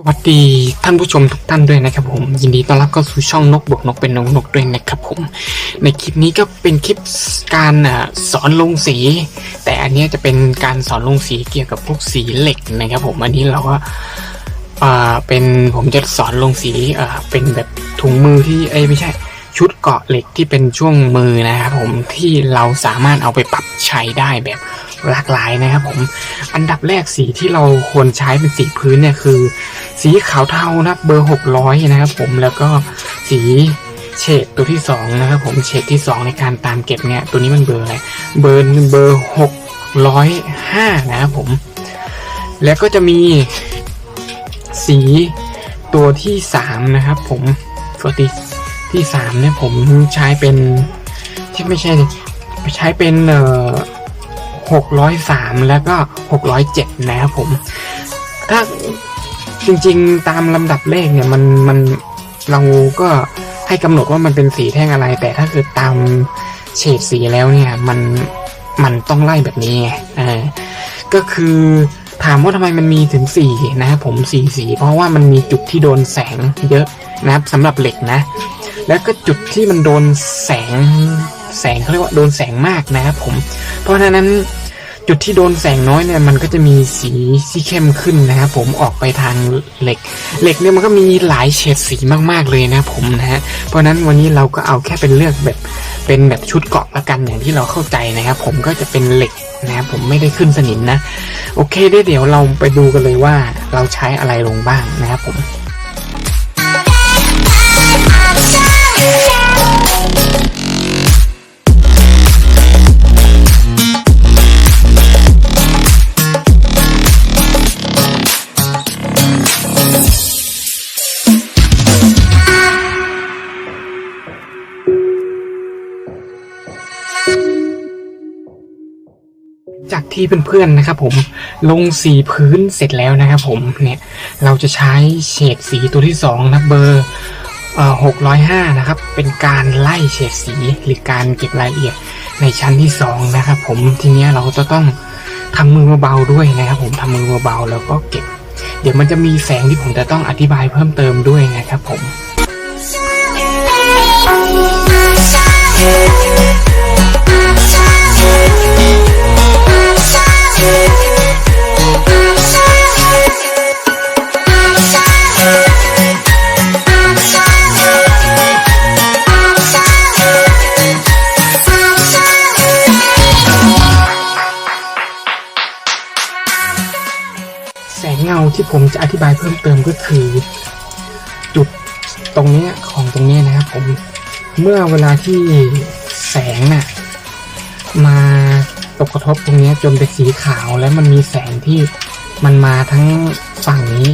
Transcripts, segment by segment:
สวัสดีท่านผู้ชมทุกท่านด้วยนะครับผมยินดีต้อนรับเข้าสู่ช่องนกบวกนกเป็นนกนกด้วยนะครับผม ในคลิปนี้ก็เป็นคลิปการสอนลงสี แต่อันนี้จะเป็นการสอนลงสีเกี่ยวกับพวกสีเหล็กนะครับผมอันนี้เราก็เป็นผมจะสอนลงสีเป็นแบบถุงมือที่เอ้ไม่ใช่ชุดเกาะเหล็กที่เป็นช่วงมือนะครับผมที่เราสามารถเอาไปปรับใช้ได้แบบหลากหลายนะครับผมอันดับแรกสีที่เราควรใช้เป็นสีพื้นเนี่ยคือ สีขาวเทานะครับเบอร์หกร้อยนะครับผมแล้วก็สีเฉดตัวที่สองนะครับผมเฉดที่สองในการตามเก็บเนี่ยตัวนี้มันเบอร์อะไรเบอร์เบอร์หกร้อยห้านะครับผม แล้วก็จะมีสีตัวที่สามนะครับผมตัวที่ที่สามเนี่ยผมใช้เป็นที่ไม่ใช่ใช้เป็นเอ่อหกร้อยสามแล้วก็หกร้อยเจ็ดนะครับผม ถ้า จริงๆ ตามลำดับเลขเนี่ยมันมันเราก็ให้กำหนดว่ามันเป็นสีแท่งอะไร แต่ถ้าเกิดตามเฉดสีแล้วเนี่ยมันมันต้องไล่แบบนี้ไงอ่าก็คือถามว่าทำไมมันมีถึงสี่นะครับผมสี่สี เพราะว่ามันมีจุดที่โดนแสงเยอะนะครับสำหรับเหล็กนะ แล้วก็จุดที่มันโดนแสงแสงเขาเรียกว่าโดนแสงมากนะครับผม เพราะฉะนั้น จุดที่โดนแสงน้อยเนี่ยมันก็จะมีสีที่เข้มขึ้นนะครับผมออกไปทางเหล็ก เหล็กเนี่ยมันก็มีหลายเฉดสีมากๆเลยนะผมนะฮะเพราะนั้นวันนี้เราก็เอาแค่เป็นเลือกแบบเป็นแบบชุดเกาะละกันอย่างที่เราเข้าใจนะครับ ผมก็จะเป็นเหล็กนะครับผมไม่ได้ขึ้นสนิมนะ โอเคได้เดี๋ยวเราไปดูกันเลยว่าเราใช้อะไรลงบ้างนะครับผม จากที่เพื่อนๆนะครับผมลงสีพื้นเสร็จแล้วนะครับผมเนี่ยเราจะใช้เฉดสีตัวที่สองนะเบอร์หกร้อยห้านะครับเป็นการไล่เฉดสีหรือการเก็บรายละเอียดในชั้นที่สองนะครับผมทีเนี้ยเราจะต้องทำมือเบาๆด้วยนะครับผมทำมือเบาๆแล้วก็เก็บ เดี๋ยวมันจะมีแสงที่ผมจะต้องอธิบายเพิ่มเติมด้วยนะครับผม ที่ผมจะอธิบายเพิ่มเติมก็คือ จุดตรงนี้ของตรงนี้นะครับผมเมื่อเวลาที่แสงน่ะมาตกกระทบตรงนี้จนเป็นสีขาวแล้วมันมีแสงที่มันมาทั้งฝั่งนี้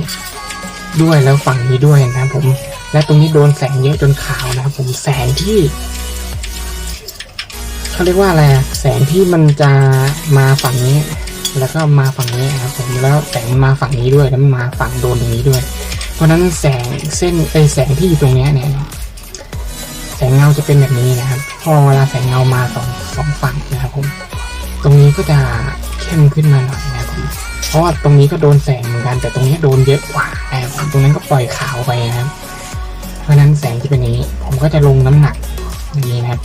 ด้วยแล้วฝั่งนี้ด้วยนะครับผมและตรงนี้โดนแสงเยอะจนขาวนะครับผมแสงที่เขาเรียกว่าอะไรแสงที่มันจะมาฝั่งนี้ แล้วก็มาฝั่งนี้ครับผมแล้วแสงมาฝั่งนี้ด้วยแล้วมันมาฝั่งโดนตรงนี้ด้วย เพราะนั้นแสงเส้นไอแสงที่อยู่ตรงนี้เนี่ยแสงเงาจะเป็นแบบนี้นะครับ พอเวลาแสงเงามาสองสองฝั่งนะครับผมตรงนี้ก็จะเข้มขึ้นมาหน่อยนะครับผมเพราะว่าตรงนี้ก็โดนแสงเหมือนกันแต่ตรงนี้โดนเยอะกว่านะครับตรงนั้นก็ปล่อยขาวไปนะครับ เพราะนั้นแสงจะเป็นอย่างนี้ ผมก็จะลงน้ำหนักอย่างนี้นะครับ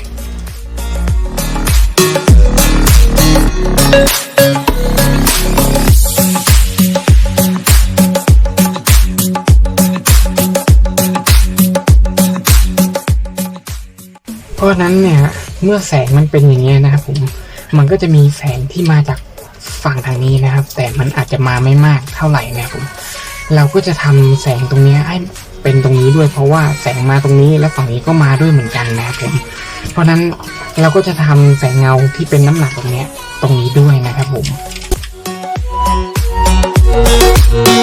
ราะนั้นเนี่ยเมื่อแสงมันเป็นอย่างนี้ยนะครับผมมันก็จะมีแสงที่มาจากฝั่งทางนี้นะครับ แต่มันอาจจะมาไม่มากเท่าไหร่นะครับผมเราก็จะทำแสงตรงนี้ให้เป็นตรงนี้ด้วย เพราะว่าแสงมาตรงนี้และฝั่งนี้ก็มาด้วยเหมือนกันนะครับผมเพราะนั้นเราก็จะทำแสงเงาที่เป็นน้ำหนักตรงนี้ตรงนี้ด้วยนะครับผมทีนี้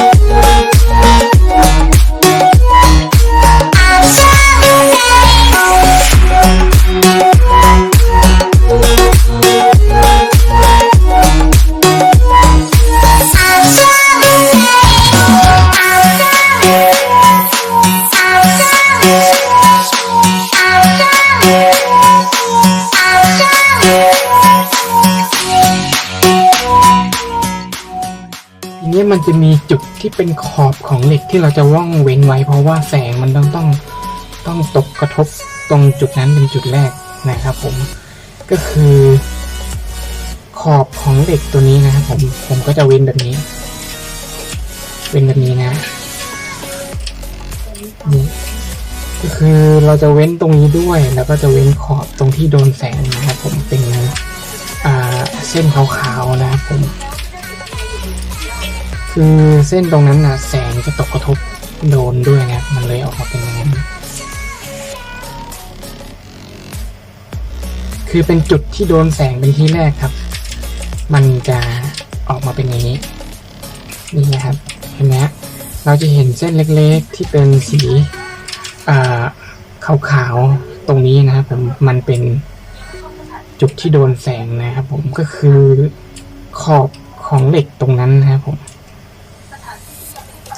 มันมันจะมีจุดที่เป็นขอบของเหล็กที่เราจะว่องเว้นไว้ เพราะว่าแสงมันต้องต้องต้องตกกระทบตรงจุดนั้นเป็นจุดแรกนะครับผมก็คือขอบของเหล็กตัวนี้นะครับผมผมก็จะเว้นแบบนี้ เว้นแบบนี้นะนี่ก็คือเราจะเว้นตรงนี้ด้วย แล้วก็จะเว้นขอบตรงที่โดนแสงนะครับผมเป็นเส้นขาวๆนะครับผม คือเส้นตรงนั้นนะแสงจะตกกระทบโดนด้วยนะมันเลยออกมาเป็นอย่างนั้นคือเป็นจุดที่โดนแสงเป็นที่แรกครับ มันจะออกมาเป็นอย่างนี้นี่นะครับเห็นไหมเราจะเห็นเส้นเล็กๆที่เป็นสีขาวๆตรงนี้นะครับมันเป็นจุดที่โดนแสงนะครับผมก็คือขอบของเหล็กตรงนั้นนะครับผม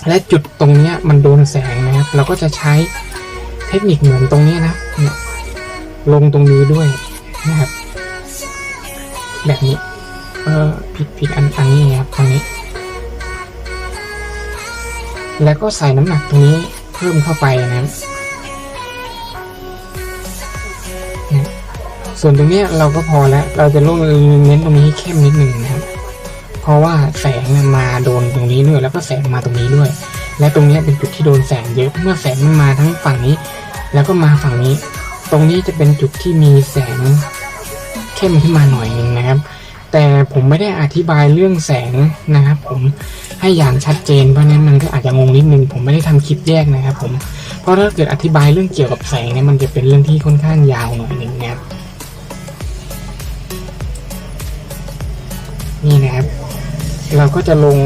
และจุดตรงเนี้ยมันโดนแสงนะครับ เราก็จะใช้เทคนิคเหมือนตรงนี้นะเนี่ยลงตรงนี้ด้วยนะครับ แบบนี้ เออผิดผิดอันอันนี้ครับทางนี้ แล้วก็ใส่น้ำหนักตรงนี้เพิ่มเข้าไปนะครับเนี่ยส่วนตรงนี้เราก็พอแล้ว เราจะลงเน้นตรงนี้ให้เข้มนิดหนึ่งนะครับ ราะว่าแสงเนี่ยมาโดนตรงนี้ด้วยแล้วก็แสงมาตรงนี้ด้วย และตรงนี้เป็นจุดที่โดนแสงเยอะเมื่อแสงมันมาทั้งฝั่งนี้ แล้วก็มาฝั่งนี้ ตรงนี้จะเป็นจุดที่มีแสงเข้มขึ้นมาหน่อยหนึ่งนะครับ แต่ผมไม่ได้อธิบายเรื่องแสงนะครับ ผมให้อย่างชัดเจนเพราะนั้นมันก็อาจจะงงนิดนึงผมไม่ได้ทำคลิปแยกนะครับ ผมเพราะถ้าเกิดอธิบายเรื่องเกี่ยวกับแสงเนี่ยมันจะเป็นเรื่องที่ค่อนข้างยาวหน่อยหนึ่งนะครับนี่นะครับ เราก็จะลง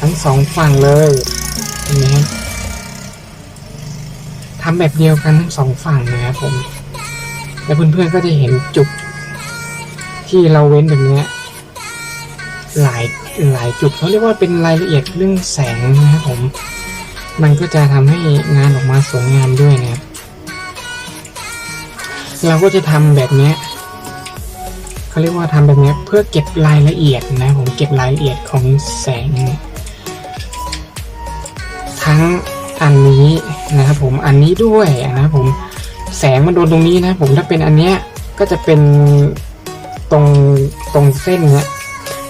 ทั้งสองฝั่งเลยเห็นไหมทำแบบเดียวกันทั้งสองฝั่งนะครับผม แล้วเพื่อนๆก็จะเห็นจุดที่เราเว้นแบบนี้หลายหลายจุดเขาเรียกว่าเป็นรายละเอียดเรื่องแสงนะครับผม มันก็จะทำให้งานออกมาสวยงามด้วยนะครับ เราก็จะทำแบบนี้ เขาเรียกว่าทำแบบนี้เพื่อเก็บรายละเอียดนะผมเก็บรายละเอียดของแสง ทั้งอันนี้นะครับผมอันนี้ด้วยนะครับผมแสงมันโดนตรงนี้นะผมถ้าเป็นอันเนี้ยก็จะเป็นตรงตรงเส้นเนี้ย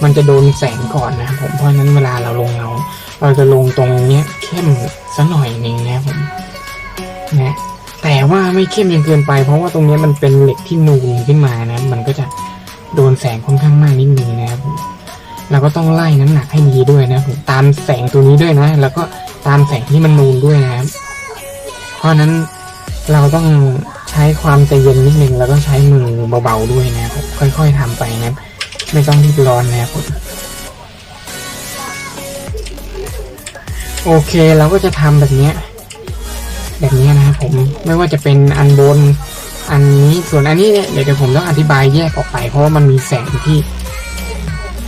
มันจะโดนแสงก่อนนะครับผมเพราะนั้นเวลาเราลงเงาเราจะลงตรงเนี้ยเข้มสัหน่อยหนึ่งนะครับผมนะแต่ว่าไม่เข้มจนเกินไป เพราะว่าตรงนี้มันเป็นเหล็กที่นูนขึ้นมานะ มันก็จะ โดนแสงค่อนข้างมากนิดนึงนะครับผมเราก็ต้องไล่น้ำหนักให้ดีด้วยนะครับผมตามแสงตัวนี้ด้วยนะ แล้วก็ตามแสงที่มันนูนด้วยนะครับ เพราะนั้นเราต้องใช้ความใจเย็นนิดนึงแล้วก็ใช้มือเบาๆด้วยนะครับ ค่อยๆทำไปนะครับไม่ต้องรีบร้อนนะครับผมโอเคเราก็จะทำแบบเนี้ยแบบนี้นะครับผมไม่ว่าจะเป็นอันบน อันนี้ส่วนอันนี้เนี่ยเดี๋ยวผมต้องอธิบายแยกออกไป เพราะว่ามันมีแสงที่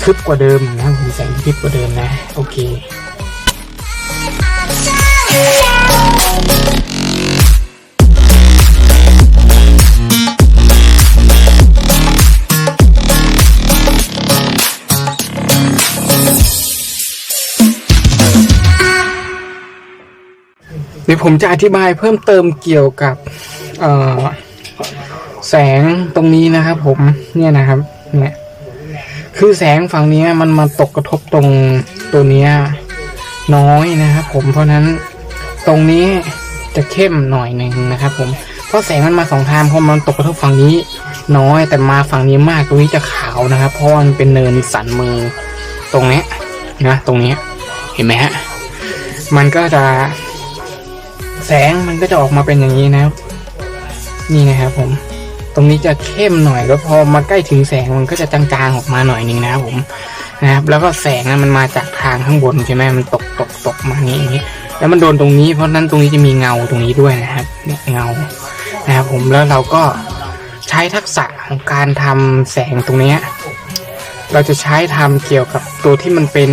ทึบกว่าเดิมนะครับผมแสงที่ทึบกว่าเดิมนะ โอเคเดี๋ยวผมจะอธิบายเพิ่มเติมเกี่ยวกับ เอ่อ แสงตรงนี้นะครับผมเนี่ยนะครับ เนี่ย คือแสงฝั่งนี้มันมาตกกระทบตรงตัวเนี้ยน้อยนะครับผมเพราะนั้นตรงนี้จะเข้มหน่อยหนึ่งนะครับ ผมเพราะแสงมันมาสองทางพอมันตกกระทบฝั่งนี้ น้อยแต่มาฝั่งนี้มากตรงนี้จะขาวนะครับ เพราะมันเป็นเนินสันมือตรงนี้นะตรงนี้เห็นไหมฮะมันก็จะ แสงมันก็จะออกมาเป็นอย่างนี้นะครับนี่นะครับผม ตรงนี้จะเข้มหน่อยแล้วพอมาใกล้ถึงแสงมันก็จะจางๆออกมาหน่อยหนึงนะครับผมนะครับ แล้วก็แสงนะมันมาจากทางข้างบนใช่ไหมมันตกตกตกมาอย่างนี้ แล้วมันโดนตรงนี้ เพราะนั้นตรงนี้จะมีเงาตรงนี้ด้วยนะครับเนี่ยเงานะครับผมแล้วเราก็ใช้ทักษะของการทำแสงตรงเนี้ยเราจะใช้ทำเกี่ยวกับตัวที่มันเป็น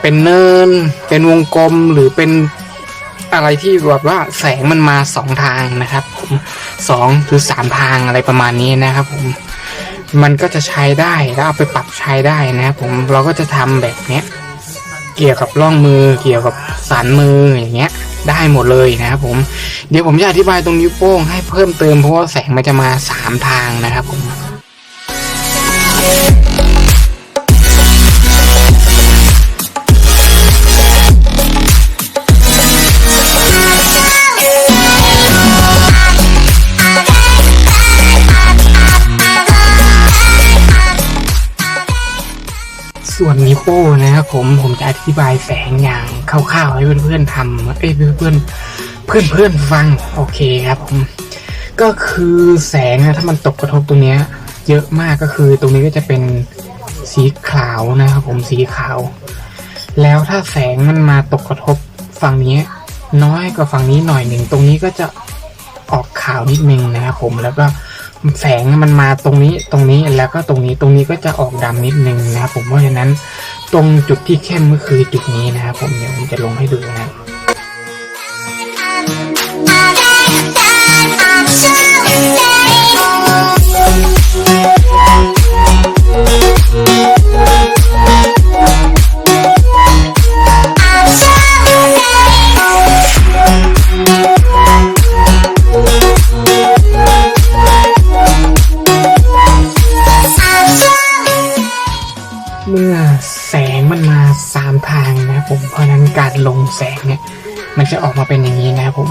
เป็นเนิน เป็นวงกลมหรือเป็น อะไรที่แบบว่าแสงมันมาสองทางนะครับ ผมสองหรือสามทางอะไรประมาณนี้นะครับผมมันก็จะใช้ได้แล้วเอาไปปรับใช้ได้นะครับผมเราก็จะทำแบบเนี้ยเกี่ยวกับร่องมือเกี่ยวกับสันมืออย่างเงี้ย ได้หมดเลยนะครับผมเดี๋ยวผมจะอธิบายตรงนิ้วโป้งให้เพิ่มเติมเพราะว่าแสงมันจะมาสามทางนะครับผม ส่วนนิ้วโป้นะครับผมผมจะอธิบายแสงอย่างคร่าวๆให้เพื่อนๆทำเอ้ยเพื่อนๆเพื่อนๆฟังโอเคครับผมก็คือแสงนะถ้ามันตกกระทบตรงนี้เยอะมากก็คือตรงนี้ก็จะเป็นสีขาวนะครับผมสีขาว แล้วถ้าแสงมันมาตกกระทบฝั่งนี้น้อยกว่าฝั่งนี้หน่อยหนึ่งตรงนี้ก็จะออกขาวนิดนึงนะครับผมแล้วก็ แสงมันมาตรงนี้ตรงนี้แล้วก็ตรงนี้ตรงนี้ก็จะออกดำนิดนึงนะครับผมเพราะฉะนั้นตรงจุดที่เข้มก็คือจุดนี้นะครับผมเดี๋ยวผมจะลงให้ดูนะครั การลงแสงเนี่ย มันจะออกมาเป็นอย่างนี้นะครับผม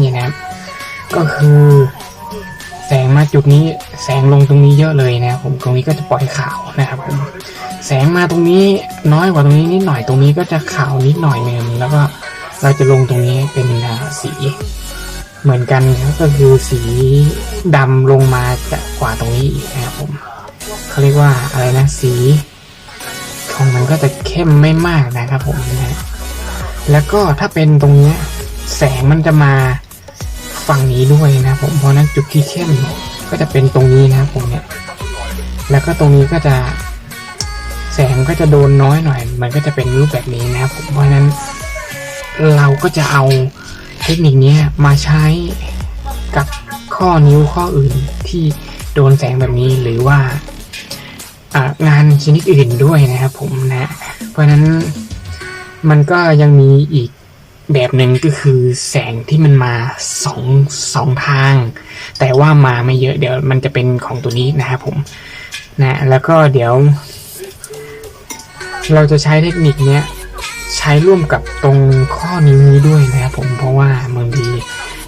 นี่นะครับ ก็คือแสงมาจุดนี้แสงลงตรงนี้เยอะเลยนะครับผมตรงนี้ก็จะปล่อยขาวนะครับผมแสงมาตรงนี้น้อยกว่าตรงนี้นิดหน่อยตรงนี้ก็จะขาวนิดหน่อยนึงแล้วก็เราจะลงตรงนี้เป็นสีเหมือนกันครับก็คือสีดำลงมาจากว่าตรงนี้อีกนะครับผมเขาเรียกว่าอะไรนะสีของมันก็จะเข้มไม่มากนะครับผมนะ แล้วก็ถ้าเป็นตรงนี้แสงมันจะมาฝั่งนี้ด้วยนะผมเพราะนั้นจุดที่เข้มก็จะเป็นตรงนี้นะครับผมเนี่ยแล้วก็ตรงนี้ก็จะแสงก็จะโดนน้อยหน่อย มันก็จะเป็นรูปแบบนี้นะผมเพราะนั้นเราก็จะเอาเทคนิคนี้มาใช้กับข้อนิ้วข้ออื่นที่โดนแสงแบบนี้หรือว่างานชนิดอื่นด้วยนะครับผมนะ เพราะนั้น มันก็ยังมีอีกแบบหนึ่งก็คือแสงที่มันมาสองสองทาง แต่ว่ามาไม่เยอะเดี๋ยวมันจะเป็นของตัวนี้นะครับผมนะแล้วก็เดี๋ยว เราจะใช้เทคนิคเนี้ยใช้ร่วมกับตรงข้อนิ้วนี้ด้วยนะครับผมเพราะว่าบางที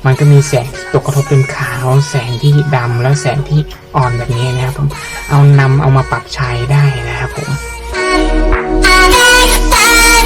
มันก็มีแสงตกกระทบเป็นขาวแสงที่ดำแล้วแสงที่อ่อนแบบนี้นะครับผมเอานำเอามาปรับใช้ได้นะครับผม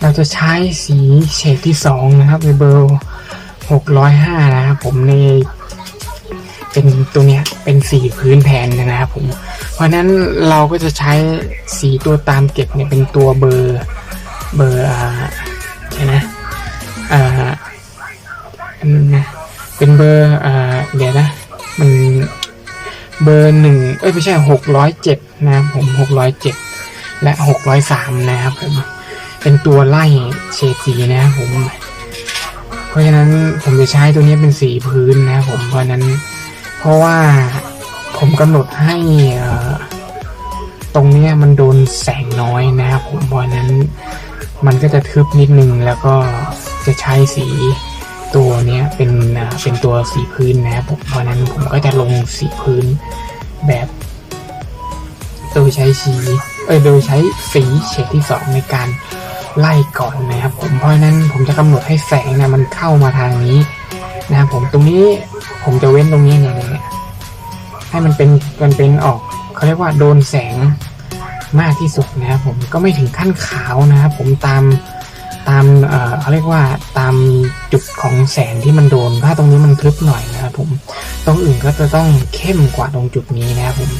เราจะใช้สีเฉดที่สองนะครับในเบอร์หกร้อยห้านะครับผมในเป็นตัวเนี้ยเป็นสีพื้นแทนนะครับผม เพราะนั้นเราก็จะใช้สีตัวตามเก็บเนี่ยเป็นตัวเบอร์เบอร์อ่าใช่ไหมอ่าอันนั้นนะเป็นเบอร์อ่าเดี๋ยวนะ มันเบอร์หนึ่งเอ้ยไม่ใช่หกร้อยเจ็ดนะครับผมหกร้อยเจ็ดและหกร้อยสามนะครับผม เป็นตัวไล่เฉดสีนะครับผม เพราะฉะนั้นผมจะใช้ตัวนี้เป็นสีพื้นนะครับผมเพราะนั้น เพราะว่าผมกำหนดให้ตรงนี้มันโดนแสงน้อยนะครับผมเพราะนั้นมันก็จะทึบนิดนึงแล้วก็จะใช้สีตัวเนี้ยเป็นเป็นตัวสีพื้นนะครับผมเพราะฉะนั้นผมก็จะลงสีพื้นแบบโดยใช้สีเออโดยใช้สีเฉดที่สองในการ ไล่ก่อนนะครับผมเพราะฉะนั้นผมจะกำหนดให้แสงเนี่ยมันเข้ามาทางนี้นะครับผมตรงนี้ผมจะเว้นตรงนี้เนี่ยเนี่ยให้มันเป็นมันเป็นออกเขาเรียกว่าโดนแสงมากที่สุดนะครับผมก็ไม่ถึงขั้นขาวนะครับผมตามตามเอ่อเขาเรียกว่าตามจุดของแสงที่มันโดน ถ้าตรงนี้มันทึบหน่อยนะครับผมตรงอื่นก็จะต้องเข้มกว่าตรงจุดนี้นะครับผม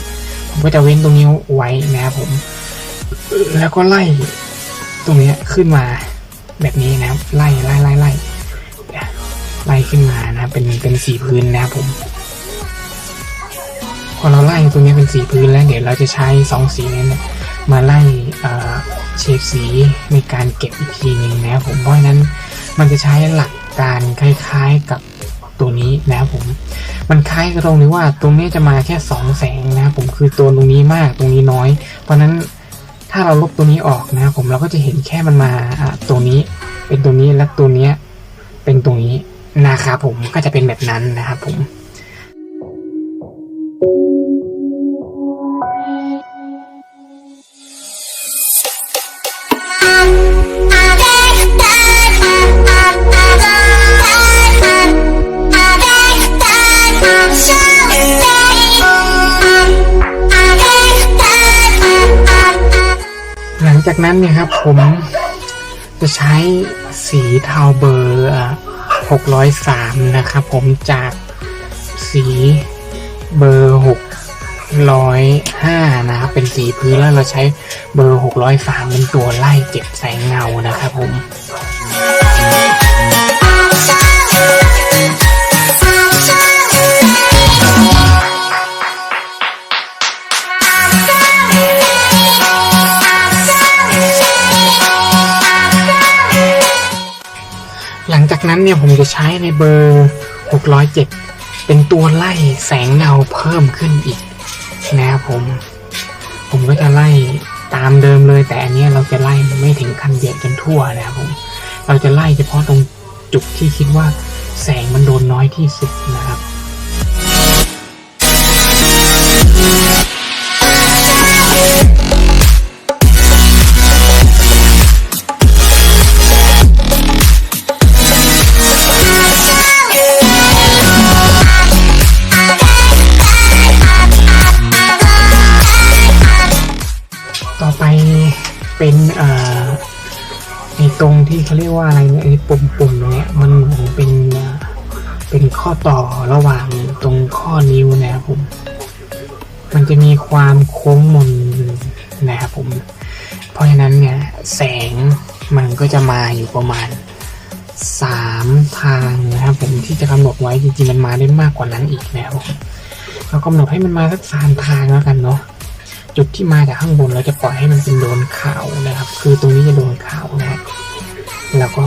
ผมก็จะเว้นตรงนี้ไว้นะครับผม แล้วก็ไล่ ตรงนี้ขึ้นมาแบบนี้นะครับไล่ไล่ไล่ไล่ไล่ขึ้นมานะเป็นเป็นสีพื้นนะครับผม พอเราไล่ตรงนี้เป็นสีพื้นแล้วเดี๋ยวเราจะใช้สองสีนี้นมาไล่เอ่อเฉดสีในการเก็บอีกทีหนึ่งนะครับผมเพราะนั้นมันจะใช้หลักการคล้ายๆกับตัวนี้นะครับผม มันคล้ายกับตรงนี้ว่าตรงนี้จะมาแค่สองแสงนะครับผมคือตัวตรงนี้มากตรงนี้น้อย เพราะฉะนั้น ถ้าเราลบตัวนี้ออกนะครับผมเราก็จะเห็นแค่มันมาตัวนี้ เป็นตัวนี้และตัวเนี้ยเป็นตรงนี้นะครับผมก็จะเป็นแบบนั้นนะครับผม งจากนั้นเนี่ยครับผมจะใช้สีเทาเบอร์603 นะครับผมจากสีเบอร์ 605 นะครับเป็นสีพื้นแล้วเราใช้เบอร์ 603 เป็นตัวไล่เก็บแสงเงานะครับผม นั้นเนี่ยผมจะใช้ในเบอร์ 607 เป็นตัวไล่แสงเงาเพิ่มขึ้นอีกนะครับผม ผมก็จะไล่ตามเดิมเลย แต่อันนี้เราจะไล่ไม่ถึงขั้นเยอะจนทั่วนะครับผม เราจะไล่เฉพาะตรงจุดที่คิดว่าแสงมันโดนน้อยที่สุดนะครับ เป็นเอ่อในตรงที่เขาเรียกว่าอะไรเนี่ยไอ้ปุ่มๆเนี่ยมันเหมือนเป็นเอ่อเป็นข้อต่อระหว่างตรงข้อนิ้วนะครับผม มันจะมีความโค้งมนนะครับผม เพราะฉะนั้นเนี่ยแสงมันก็จะมาอยู่ประมาณสามทางนะครับผมที่จะกำหนดไว้จริงๆมันมาได้มากกว่านั้นอีกนะครับผมเรากำหนดให้มันมาสักสามทางแล้วกันเนาะ จุดที่มาจากข้างบนเราจะปล่อยให้มันเป็นโดนขาวนะครับ คือตรงนี้จะโดนขาวนะครับ แล้วก็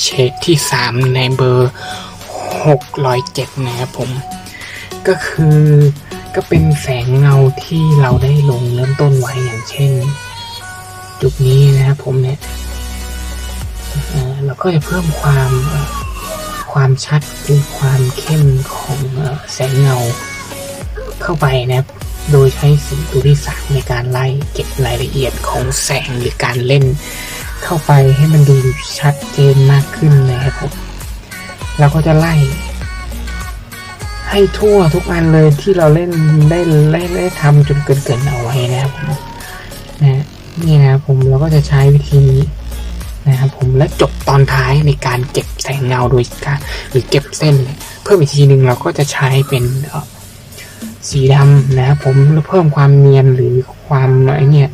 เงาด้วยเฉดที่ 3 ในเบอร์ 607 นะครับผม ก็คือก็เป็นแสงเงาที่เราได้ลงเริ่มต้นไว้อย่างเช่น จุดนี้นะครับผมเนี่ยเราก็จะเพิ่มความความชัดหรือความเข้มของแสงเงาเข้าไปนะครับโดยใช้สีตัวที่สามในการไล่เก็บรายละเอียดของแสงหรือการเล่น เข้าไปให้มันดูชัดเจนมากขึ้นนะครับผมเราก็จะไล่ ให้ทั่วทุกอันเลยที่เราเล่นได้ได้ได้ทำจนเกินเกินเอาไว้นะครับผมนะนี่นะครับผมเราก็จะใช้วิธีนี้นะครับผมและจบตอนท้ายในการเก็บแสงเงาโดยการหรือเก็บเส้น เพิ่มอีกทีหนึ่งเราก็จะใช้เป็นสีดำนะครับผมเพิ่มความเนียนหรือความไอเนี่ย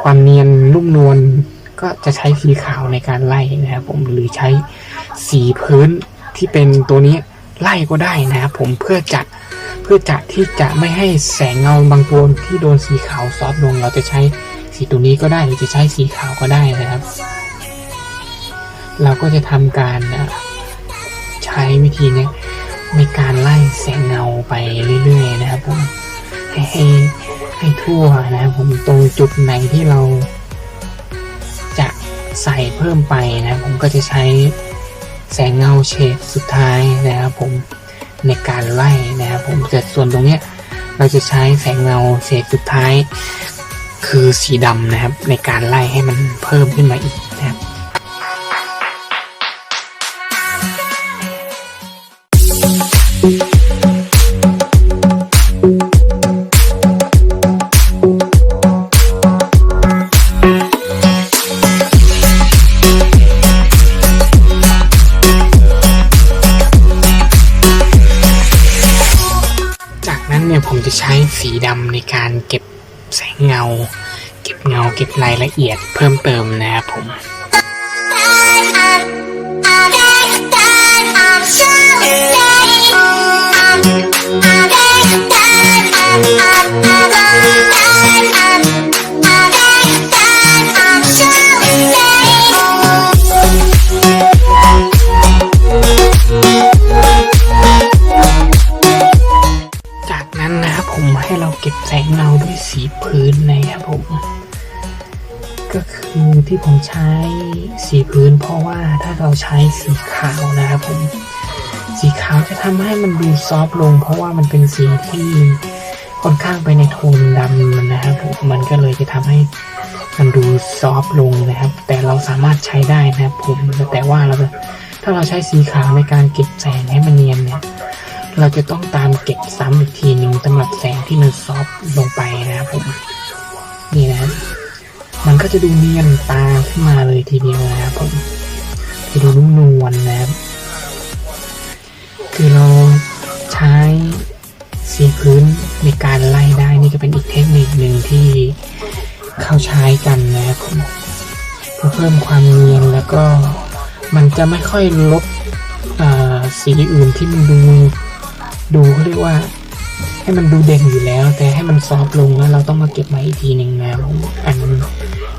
ความเนียนนุ่มนวล ก็จะใช้สีขาวในการไล่นะครับผมหรือใช้สีพื้นที่เป็นตัวนี้ไล่ก็ได้นะครับผมเพื่อจัดเพื่อจัดที่จะไม่ให้แสงเงาบางตัวที่โดนสีขาวซอฟต์ลง เราจะใช้สีตัวนี้ก็ได้หรือจะใช้สีขาวก็ได้นะครับ เราก็จะทำการใช้วิธีนี้ในการไล่แสงเงาไปเรื่อยๆนะครับผมให้ให้ทั่วนะครับผมตรงจุดไหนที่เรา ใส่เพิ่มไปนะผมก็จะใช้แสงเงาเฉดสุดท้ายนะครับผมในการไล่นะครับผมแต่ส่วนตรงเนี้ยเราจะใช้แสงเงาเฉดสุดท้าย คือสีดำนะครับ ในการไล่ให้มันเพิ่มขึ้นมาอีกนะครับ เงา เก็บเงาเก็บรายละเอียดเพิ่มเติมนะครับผม ที่ผมใช้สีพื้น เพราะว่าถ้าเราใช้สีขาวนะครับผมสีขาวจะทำให้มันดูซอฟต์ลง เพราะว่ามันเป็นสีที่ค่อนข้างไปในโทนดำนะครับผมมันก็เลยจะทำให้มันดูซอฟต์ลงนะครับ แต่เราสามารถใช้ได้นะครับผมแต่ว่าเราถ้าเราใช้สีขาวในการเก็บแสงให้มันเนียนเนี่ยเราจะต้องตามเก็บซ้ำอีกทีหนึ่งสำหรับแสงที่มันซอฟต์ลงไปนะครับผมนี่นะ มันก็จะดูเนียนตาขึ้นมาเลยทีเดียวนะครับผมจะดูนุ่มนวลนะครับ คือเราใช้สีพื้นในการไล่ได้นี่ก็เป็นอีกเทคนิคหนึ่งที่เขาใช้กันนะครับผมเพื่อเพิ่มความเนียนแล้วก็มันจะไม่ค่อยลบสีอื่นที่มันดูดูเขาเรียกว่า ให้มันดูเด่นอยู่แล้ว แต่ให้มันซอฟต์ลงแล้วเราต้องมาเก็บมาอีกทีหนึ่งนะครับผมอัน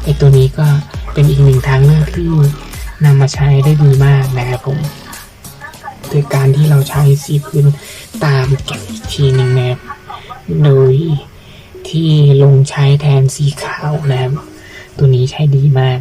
ไอตัวนี้ก็เป็นอีกหนึ่งทางเลือกที่นำมาใช้ได้ดีมากนะครับผมโดยการที่เราใช้สีพื้นตามเก็บอีกทีหนึ่งนะครับโดยที่ลงใช้แทนสีขาวนะครับตัวนี้ใช้ดีมาก